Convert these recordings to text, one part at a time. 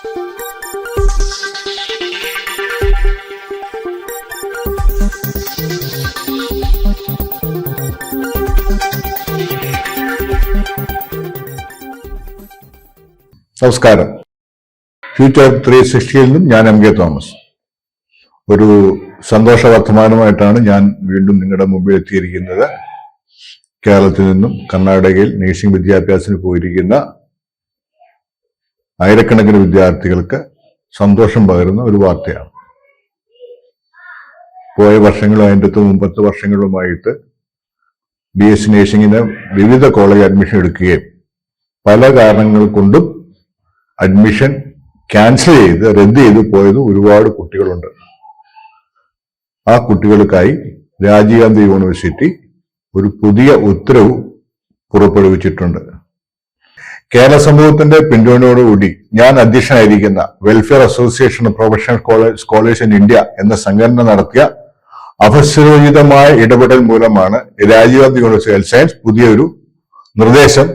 നമസ്കാരം. Future three സിക്സ്റ്റിയിൽ നിന്നും ഞാൻ എം കെ തോമസ്. ഒരു സന്തോഷ വർത്തമാനമായിട്ടാണ് ഞാൻ വീണ്ടും നിങ്ങളുടെ മുമ്പിൽ എത്തിയിരിക്കുന്നത്. കേരളത്തിൽ നിന്നും കർണാടകയിൽ നേഴ്സിംഗ് വിദ്യാഭ്യാസത്തിന് പോയിരിക്കുന്ന ആയിരക്കണക്കിന് വിദ്യാർത്ഥികൾക്ക് സന്തോഷം പകരുന്ന ഒരു വാർത്തയാണ്. പോയ വർഷങ്ങളും അതിന്റെ മുമ്പത്തെ വർഷങ്ങളുമായിട്ട് ബി എസ് സി നേഴ്സിംഗിന് വിവിധ കോളേജ് അഡ്മിഷൻ എടുക്കുകയും പല കാരണങ്ങൾ കൊണ്ടും അഡ്മിഷൻ ക്യാൻസൽ ചെയ്ത് റദ്ദ് ചെയ്ത് പോയത് ഒരുപാട് കുട്ടികളുണ്ട്. ആ കുട്ടികൾക്കായി രാജീവ് ഗാന്ധി യൂണിവേഴ്സിറ്റി ഒരു പുതിയ ഉത്തരവ് പുറപ്പെടുവിച്ചിട്ടുണ്ട്. കേരള സമൂഹത്തിന്റെ പിന്തുണയോടുകൂടി ഞാൻ അധ്യക്ഷനായിരിക്കുന്ന welfare association of professional scholars in India എന്ന സംഘടന നടത്തിയ അവസരോചിതമായ ഇടപെടൽ മൂലമാണ് Rajiv Gandhi university health science പുതിയൊരു നിർദ്ദേശം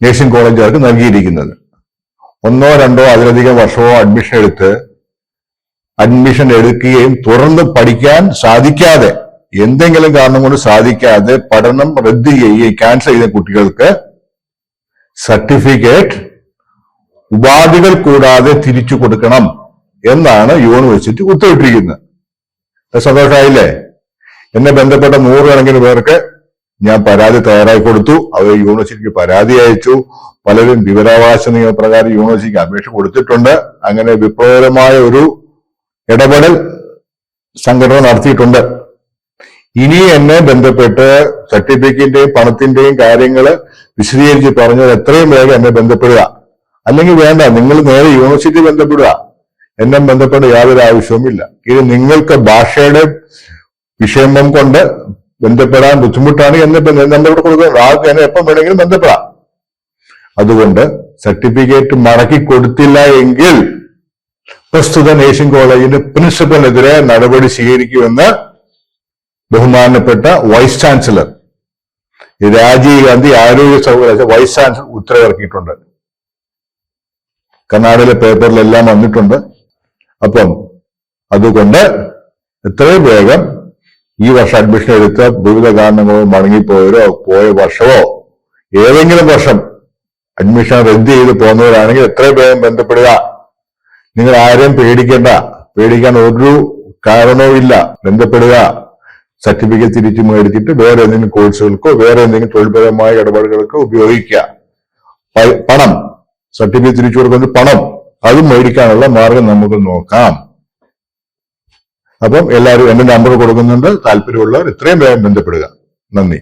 നേഴ്സിംഗ് കോളേജുകാർക്ക് നൽകിയിരിക്കുന്നത്. ഒന്നോ രണ്ടോ അതിലധികം വർഷമോ അഡ്മിഷൻ എടുത്ത് അഡ്മിഷൻ എടുക്കുകയും തുടർന്ന് പഠിക്കാൻ സാധിക്കാതെ എന്തെങ്കിലും കാരണം കൊണ്ട് സാധിക്കാതെ പഠനം റദ്ദ് ചെയ്യുകയും ക്യാൻസൽ ചെയ്ത കുട്ടികൾക്ക് സർട്ടിഫിക്കറ്റ് ഉപാധികൾ കൂടാതെ തിരിച്ചു കൊടുക്കണം എന്നാണ് യൂണിവേഴ്സിറ്റി ഉത്തരവിട്ടിരിക്കുന്നത്. സന്തോഷമായില്ലേ എന്നെ ബന്ധപ്പെട്ട നൂറുകണക്കിന് പേർക്ക് ഞാൻ പരാതി തയ്യാറായി കൊടുത്തു. അവർ യൂണിവേഴ്സിറ്റിക്ക് പരാതി അയച്ചു. പലരും വിവരാവകാശ നിയമപ്രകാരം യൂണിവേഴ്സിറ്റിക്ക് അപേക്ഷ കൊടുത്തിട്ടുണ്ട്. അങ്ങനെ വിപ്ലവകരമായ ഒരു ഇടപെടൽ സംഘടന നടത്തിയിട്ടുണ്ട്. ഇനി എന്നെ ബന്ധപ്പെട്ട് സർട്ടിഫിക്കറ്റിന്റെയും പണത്തിന്റെയും കാര്യങ്ങൾ വിശദീകരിച്ച് പറഞ്ഞാൽ എത്രയും വേഗം എന്നെ ബന്ധപ്പെടുക. അല്ലെങ്കിൽ വേണ്ട നിങ്ങൾ നേരെ യൂണിവേഴ്സിറ്റി ബന്ധപ്പെടുക. എന്നെ ബന്ധപ്പെട്ട യാതൊരു ആവശ്യവുമില്ല ഇത് നിങ്ങൾക്ക് ഭാഷയുടെ വിഷയമം കൊണ്ട് ബന്ധപ്പെടാൻ ബുദ്ധിമുട്ടാണ് എന്ന് നമ്മളിവിടെ കൊടുക്കുന്നത് ആൾക്ക് എന്നെ എപ്പം വേണമെങ്കിലും ബന്ധപ്പെടാം. അതുകൊണ്ട് സർട്ടിഫിക്കറ്റ് മടക്കി കൊടുത്തില്ല എങ്കിൽ പ്രസ്തുത നേഴ്സിംഗ് കോളേജിന്റെ പ്രിൻസിപ്പലിനെതിരെ നടപടി സ്വീകരിക്കുമെന്ന് ബഹുമാനപ്പെട്ട വൈസ് ചാൻസലർ. രാജീവ് ഗാന്ധി ആരോഗ്യ സൗകര്യ വൈസ് ചാൻസലർ ഉത്തരവിറക്കിയിട്ടുണ്ട്. കർണാടകയിലെ പേപ്പറിലെല്ലാം വന്നിട്ടുണ്ട്. അപ്പം അതുകൊണ്ട് എത്രയും വേഗം ഈ വർഷം അഡ്മിഷൻ എടുത്ത വിവിധ കാരണങ്ങളോ മടങ്ങിപ്പോയവരോ പോയ വർഷമോ ഏതെങ്കിലും വർഷം അഡ്മിഷൻ റദ്ദ് ചെയ്ത് പോകുന്നവരാണെങ്കിൽ എത്രയും വേഗം ബന്ധപ്പെടുക. നിങ്ങൾ ആരെയും പേടിക്കേണ്ട പേടിക്കാൻ ഒരു കാരണവും ഇല്ല ബന്ധപ്പെടുക. സർട്ടിഫിക്കറ്റ് തിരിച്ചു മേടിച്ചിട്ട് വേറെ എന്തെങ്കിലും കോഴ്സുകൾക്കോ വേറെ എന്തെങ്കിലും തൊഴിൽപരമായ ഇടപാടുകൾക്കോ ഉപയോഗിക്കുക പണം. സർട്ടിഫിക്കറ്റ് തിരിച്ചു കൊടുക്കുന്ന പണം. അത് മേടിക്കാനുള്ള മാർഗം നമുക്ക് നോക്കാം. അപ്പം എല്ലാവരും എന്റെ നമ്പർ കൊടുക്കുന്നുണ്ട്. താല്പര്യമുള്ളവർ ഇത്രയും വേഗം ബന്ധപ്പെടുക. നന്ദി.